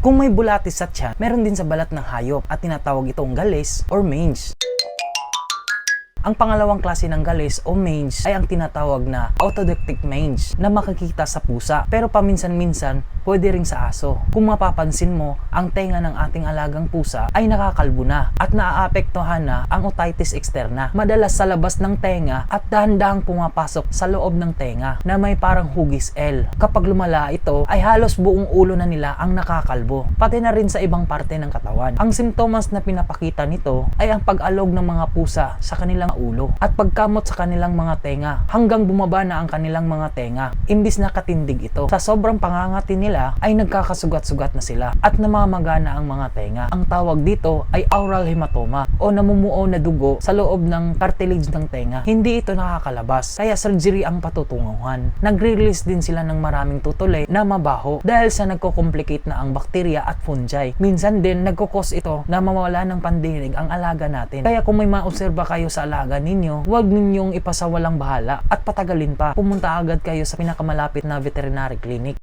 Kung may bulatis sa tiyan, meron din sa balat ng hayop at tinatawag itong galis or mange. Ang pangalawang klase ng galis o mange ay ang tinatawag na autodactic mange na makikita sa pusa pero paminsan-minsan pwede ring sa aso. Kung mapapansin mo, ang tenga ng ating alagang pusa ay nakakalbo na at naaapektuhan na ang otitis externa. Madalas sa labas ng tenga at dahan-dahang pumapasok sa loob ng tenga na may parang hugis L. Kapag lumala ito ay halos buong ulo na nila ang nakakalbo, pati na rin sa ibang parte ng katawan. Ang simptomas na pinapakita nito ay ang pag-alog ng mga pusa sa kanilang ulo at pagkamot sa kanilang mga tenga hanggang bumaba na ang kanilang mga tenga imbis na katindig ito. Sa sobrang pangangati nila ay nagkakasugat-sugat na sila at namamagana ang mga tenga. Ang tawag dito ay oral hematoma o namumuo na dugo sa loob ng cartilage ng tenga. Hindi ito nakakalabas kaya surgery ang patutunguhan. Nagre-release din sila ng maraming tutuloy na mabaho dahil sa nagko-complicate na ang bakterya at fungi. Minsan din nagkukos ito na mawala ng pandinig ang alaga natin. Kaya kung may maobserba kayo sa alaga ninyo, huwag ninyong ipasawalang bahala at patagalin pa. Pumunta agad kayo sa pinakamalapit na veterinary clinic.